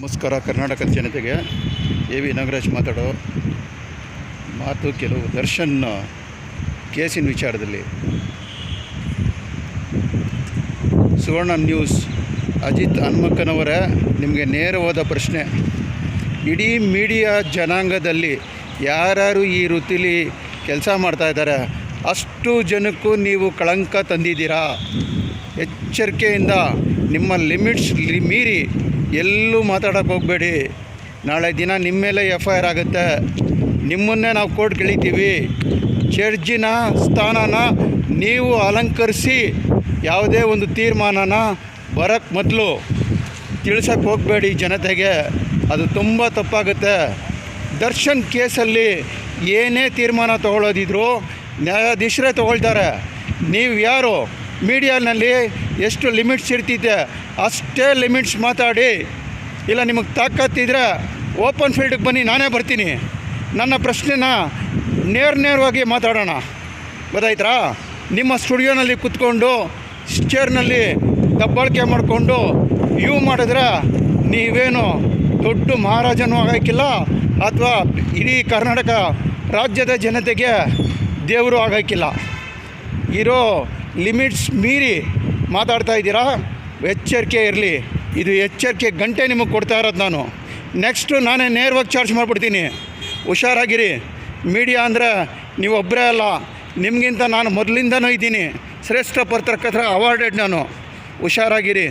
ನಮಸ್ಕಾರ, ಕರ್ನಾಟಕ ಜನತೆಗೆ. A V Nagaraj ಮಾತಾಡೋ ಮಾತು ಕೆಲವು ದರ್ಶನ್, ಕೇಸಿನ ವಿಚಾರದಲ್ಲಿ. ಸುವರ್ಣ ನ್ಯೂಸ್. ಅಜಿತ್ ಹನುಮಕ್ಕನವರ ನಿಮಗೆ ನೇರವಾದ ಪ್ರಶ್ನೆ. ಇಡೀ ಮೀಡಿಯಾ ಜನಾಂಗದಲ್ಲಿ ಯಾರ್ಯಾರು ಈ ವೃತ್ತಿಲಿ ಕೆಲಸ ಮಾಡ್ತಾಯಿದ್ದಾರೆ ಅಷ್ಟು ಜನಕ್ಕೂ ನೀವು ಕಳಂಕ ತಂದಿದ್ದೀರಾ? ಎಚ್ಚರಿಕೆಯಿಂದ ನಿಮ್ಮ ಲಿಮಿಟ್ಸ್ ಮೀರಿ ಎಲ್ಲೂ ಮಾತಾಡೋಕ್ಕೆ ಹೋಗಬೇಡಿ. ನಾಳೆ ದಿನ ನಿಮ್ಮ ಮೇಲೆ ಎಫ್ ಐ ಆರ್ ಆಗುತ್ತೆ. ನಿಮ್ಮನ್ನೇ ನಾವು ಕೋರ್ಟ್ ಇಳಿತೀವಿ ಜಡ್ಜಿನ ಸ್ಥಾನನ ನೀವು ಅಲಂಕರಿಸಿ ಯಾವುದೇ ಒಂದು ತೀರ್ಮಾನನ ಬರೋಕ್ಕೆ ಮೊದಲು ತಿಳ್ಸೋಕ್ಕೆ ಹೋಗಬೇಡಿ ಜನತೆಗೆ. ಅದು ತುಂಬ ತಪ್ಪಾಗುತ್ತೆ. ದರ್ಶನ್ ಕೇಸಲ್ಲಿ ಏನೇ ತೀರ್ಮಾನ ತಗೊಳ್ಳೋದಿದ್ರು ನ್ಯಾಯಾಧೀಶರೇ ತಗೊಳ್ತಾರೆ. ನೀವು ಯಾರು? ಮೀಡಿಯಾನಲ್ಲಿ ಎಷ್ಟು ಲಿಮಿಟ್ಸ್ ಇರ್ತಿದ್ದೆ ಅಷ್ಟೇ ಲಿಮಿಟ್ಸ್ ಮಾತಾಡಿ. ಇಲ್ಲ, ನಿಮಗೆ ತಾಕತ್ತಿದ್ರೆ ಓಪನ್ ಫೀಲ್ಡಿಗೆ ಬನ್ನಿ, ನಾನೇ ಬರ್ತೀನಿ. ನನ್ನ ಪ್ರಶ್ನೆನ ನೇರ ನೇರವಾಗಿ ಮಾತಾಡೋಣ. ಗೊತ್ತಾಯ್ತಾ? ನಿಮ್ಮ ಸ್ಟುಡಿಯೋನಲ್ಲಿ ಕೂತ್ಕೊಂಡು ಸ್ಟೇರ್ನಲ್ಲಿ ದಬ್ಬಾಳಿಕೆ ಮಾಡಿಕೊಂಡು, ಇವು ಮಾಡಿದ್ರೆ ನೀವೇನು ದೊಡ್ಡ ಮಹಾರಾಜನೂ ಆಗೋಕ್ಕಿಲ್ಲ ಅಥವಾ ಇಡೀ ಕರ್ನಾಟಕ ರಾಜ್ಯದ ಜನತೆಗೆ ದೇವರು ಆಗೋಕ್ಕಿಲ್ಲ. ಇರೋ ಲಿಮಿಟ್ಸ್ ಮೀರಿ ಮಾತಾಡ್ತಾ ಇದ್ದೀರಾ? ಎಚ್ಚರಿಕೆ ಇರಲಿ. ಇದು ಎಚ್ಚರಿಕೆ ಗಂಟೆ ನಿಮಗೆ ಕೊಡ್ತಾ ಇರೋದು ನಾನು. ನೆಕ್ಸ್ಟು ನಾನೇ ನೇರವಾಗಿ ಚಾರ್ಜ್ ಮಾಡಿಬಿಡ್ತೀನಿ. ಹುಷಾರಾಗಿರಿ. ಮೀಡಿಯಾ ಅಂದರೆ ನೀವು ಒಬ್ಬರೇ ಅಲ್ಲ. ನಿಮಗಿಂತ ನಾನು ಮೊದಲಿಂದನೂ ಇದ್ದೀನಿ. ಶ್ರೇಷ್ಠ ಪತ್ರಕರ್ತರ ಅವಾರ್ಡೆಡ್ ನಾನು. ಹುಷಾರಾಗಿರಿ.